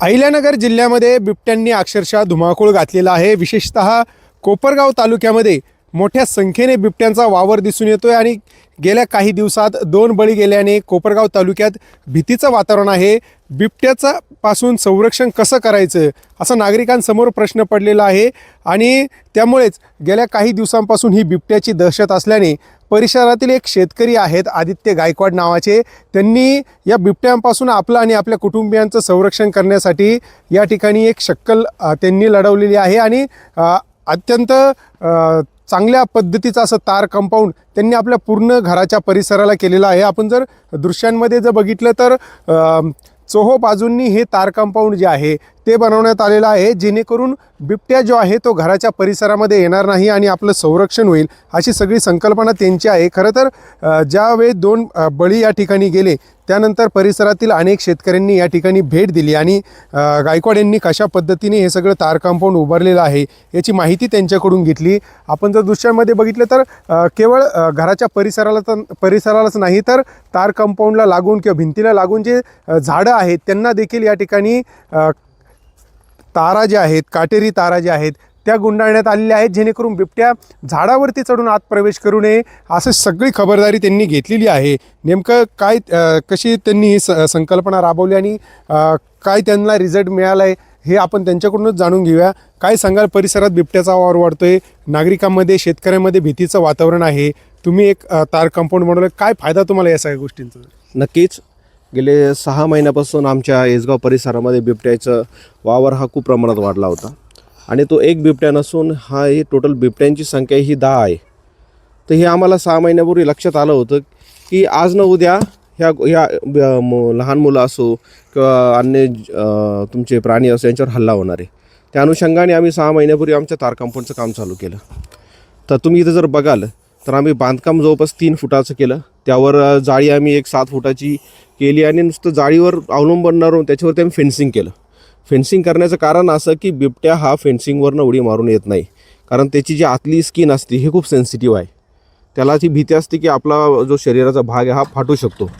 अहिल्यानगर जिल्ह्यामध्ये बिबट्यांनी अक्षरशः धुमाकूळ घातलेला आहे. विशेषतः कोपरगाव तालुक्यामध्ये मोठ्या संख्येने बिबट्यांचा वावर दिसून येतोय आणि गेल्या काही दिवसात दोन बळी गेल्याने कोपरगाव तालुक्यात भीतीचं वातावरण आहे. बिबट्याचा पासून संरक्षण कसं करायचं? असा नागरिकांसमोर प्रश्न पडलेला आहे आणि त्यामुळेच गेल्या काही दिवसांपासून ही बिबट्याची दहशत असल्याने परिसरातील एक शेतकरी आहेत आदित्य गायकवाड नावाचे. त्यांनी या बिबट्यांपासून आपलं आणि आपल्या कुटुंबियांचं संरक्षण करण्यासाठी या ठिकाणी एक शक्कल त्यांनी लढवलेली आहे आणि अत्यंत चांगल्या पद्धतीचं असं तार कंपाऊंड त्यांनी आपल्या पूर्ण घराच्या परिसराला केलेलं आहे. आपण जर दृश्यांमध्ये जर बघितलं तर चोहो बाजूंनी हे तार कंपाऊंड जे आहे ते बनवण्यात आलेलं आहे जेणेकरून बिबट्या जो आहे तो घराच्या परिसरामध्ये येणार नाही आणि आपलं संरक्षण होईल अशी सगळी संकल्पना त्यांची आहे. खरं तर ज्यावेळी दोन बळी या ठिकाणी गेले त्यानंतर परिसरातील अनेक शेतकऱ्यांनी या ठिकाणी भेट दिली आणि गायकवाड यांनी कशा पद्धतीने हे सगळं तार कंपाऊंड उभारलेलं आहे याची माहिती त्यांच्याकडून घेतली. आपण जर दृश्यांमध्ये बघितलं तर केवळ घराच्या परिसराला तर परिसरालाच नाही तर तार कंपाऊंडला लागून किंवा भिंतीला लागून जे झाडं आहेत त्यांना देखील या ठिकाणी तारा ज्या आहेत काटेरी तारा ज्या आहेत त्या गुंडाळण्यात आलेल्या आहेत जेणेकरून बिबट्या झाडावरती चढून आत प्रवेश करू नये असं सगळी खबरदारी त्यांनी घेतलेली आहे. नेमकं काय कशी त्यांनी ही स संकल्पना राबवली आणि काय त्यांना रिझल्ट मिळाला आहे हे आपण त्यांच्याकडूनच जाणून घेऊया. काय सांगाल परिसरात बिबट्याचा वावर वाढतोय नागरिकांमध्ये शेतकऱ्यांमध्ये भीतीचं वातावरण आहे तुम्ही एक तार कंपाऊंड बनवलं काय फायदा तुम्हाला या सगळ्या गोष्टींचा? नक्कीच. गेले सहा महिन्यापासून आमच्या येसगाव परिसरामध्ये बिबट्याचं वावर हा खूप प्रमाणात वाढला होता. आणि तो एक बिबट्या नसून हा ही टोटल बिबट्यांची संख्या ही दहा आहे. तर हे आम्हाला सहा महिन्यापूर्वी लक्षात आलं होतं की आज न उद्या ह्या ह्या ब- लहान मुलं असो किंवा अन्य तुमचे प्राणी असो यांच्यावर हल्ला होणार आहे. त्या अनुषंगाने आम्ही सहा महिन्यापूर्वी आमच्या तार कंपाऊंडचं काम चालू केलं. तर तुम्ही इथं जर बघाल तर आम्ही बांधकाम जवळपास तीन फुटाचं केलं. त्यावर जाळी आम्ही एक सात फुटाची केली आणि नुसतं जाळीवर अवलंबन न राहून त्याच्यावरती आम्ही फेन्सिंग केलं. फेन्सिंग करण्याचं कारण असं की बिबट्या हा फेन्सिंगवरनं उडी मारून येत नाही. कारण त्याची जी आतली स्किन असते ही खूप सेन्सिटिव्ह आहे. त्याला ती भीती असते की आपला जो शरीराचा भाग आहे हा फाटू शकतो.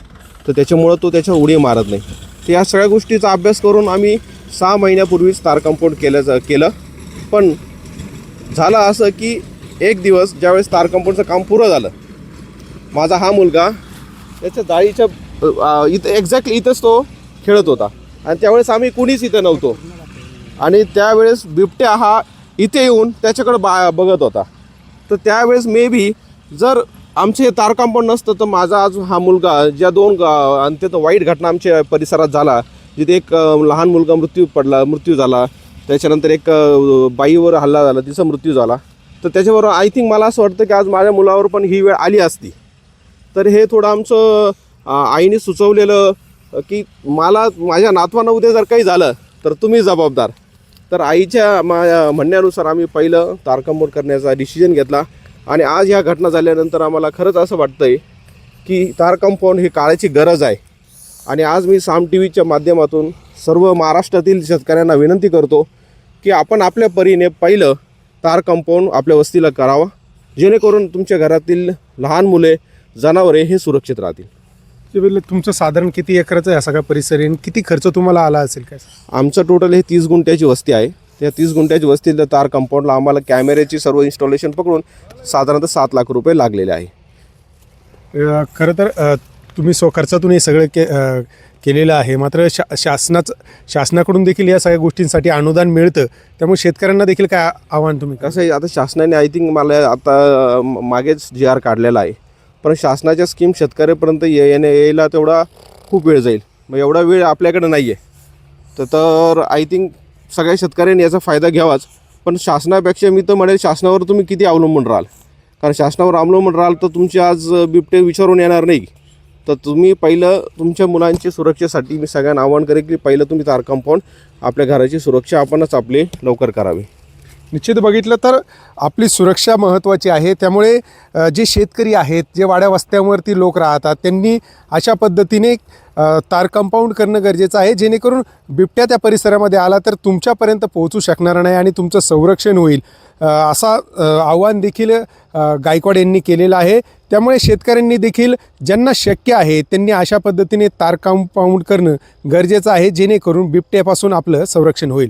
तर त्याच्यामुळं तो त्याच्यावर उडी मारत नाही. तर या सगळ्या गोष्टीचा अभ्यास करून आम्ही सहा महिन्यापूर्वीच तार कंपाऊंड केलं केलं. पण झालं असं की एक दिवस ज्यावेळेस तार कंपाऊंडचं काम पुरं झालं माझा हा मुलगा त्याच्या जाळीच्या इथं एक्झॅक्टली इथंच तो खेळत होता. आणि त्यावेळेस आम्ही कुणीच इथं नव्हतो. आणि त्यावेळेस बिबट्या हा इथे येऊन त्याच्याकडं बा बघत होता. तर त्यावेळेस मे बी जर आमचे हे पण नसतं तर माझा आज हा मुलगा ज्या दोन ग- अत्यंत वाईट घटना आमच्या परिसरात झाला जिथे एक लहान मुलगा मृत्यू पडला मृत्यू झाला त्याच्यानंतर एक बाईवर हल्ला झाला तिचा मृत्यू झाला. तर त्याच्यावर आय थिंक मला असं वाटतं की आज माझ्या मुलावर पण ही वेळ आली असती. तर हे थोडं आमचं आईने सुचवलेलं की मला माझ्या नातवानं उद्या जर काही झालं तर तुम्ही जबाबदार. तर आईच्या मा म्हणण्यानुसार आम्ही पहिलं तार करण्याचा डिसिजन घेतला. आणि आज ह्या घटना झाल्यानंतर आम्हाला खरंच असं वाटतं आहे की तारकंपाऊंड ही काळाची गरज आहे. आणि आज मी साम टी व्हीच्या माध्यमातून सर्व महाराष्ट्रातील शेतकऱ्यांना विनंती करतो की आपण आपल्या परीने पहिलं तार कंपाऊंड आपल्या वस्तीला करावं जेणेकरून तुमच्या घरातील लहान मुले जनावरे हे सुरक्षित राहतील. ते बोलले, तुमचं साधारण किती एकरचं आहे हा सगळा परिसर आणि किती खर्च तुम्हाला आला असेल काय? आमचं टोटल हे तीस गुंठ्याची वस्ती आहे. त्या तीस गुंठ्याची वस्तीला तार कंपाऊंडला आम्हाला कॅमेऱ्याची सर्व इन्स्टॉलेशन पकडून साधारणतः सात लाख रुपये लागलेले आहे. खरं तर तुम्ही स्वखर्चातून हे सगळं के केलेलं आहे. मात्र शा शासनाचं शासनाकडून देखील या सगळ्या गोष्टींसाठी अनुदान मिळतं. त्यामुळे शेतकऱ्यांना देखील काय आव्हान तुम्ही कसं आहे आता शासनाने आय थिंक मला आता मागेच जी आर काढलेला आहे. पण शासनाच्या स्कीम शेतकऱ्यापर्यंत ये येणे यायला तेवढा खूप वेळ जाईल. मग एवढा वेळ आपल्याकडे नाही आहे तर तर आय थिंक सगळ्या शेतकऱ्यांनी याचा फायदा घ्यावाच. पण शासनापेक्षा मी तर म्हणेल शासनावर तुम्ही किती अवलंबून राहाल? कारण शासनावर अवलंबून राहाल तर तुमचे आज बिबटे विचारून येणार नाही. तर तुम्ही पहिलं तुमच्या मुलांची सुरक्षेसाठी मी सगळ्यांना आवाहन करेन की पहिलं तुम्ही तार कंपाऊंड आपल्या घराची सुरक्षा आपणच आपली लवकर करावी. निश्चित बघितलं तर आपली सुरक्षा महत्त्वाची आहे. त्यामुळे जे शेतकरी आहेत जे वाड्या वस्त्यांवरती लोक राहतात त्यांनी अशा पद्धतीने तार कंपाऊंड करणं गरजेचं आहे. जेणेकरून बिबट्या त्या परिसरामध्ये आला तर तुमच्यापर्यंत पोहोचू शकणार नाही आणि तुमचं संरक्षण होईल. असा आव्हान देखील गायकवाड यांनी केलेलं आहे. त्यामुळे शेतकऱ्यांनी देखील ज्यांना शक्य आहे त्यांनी अशा पद्धतीने तार कंपाऊंड करणं गरजेचं आहे जेणेकरून बिबट्यापासून आपलं संरक्षण होईल.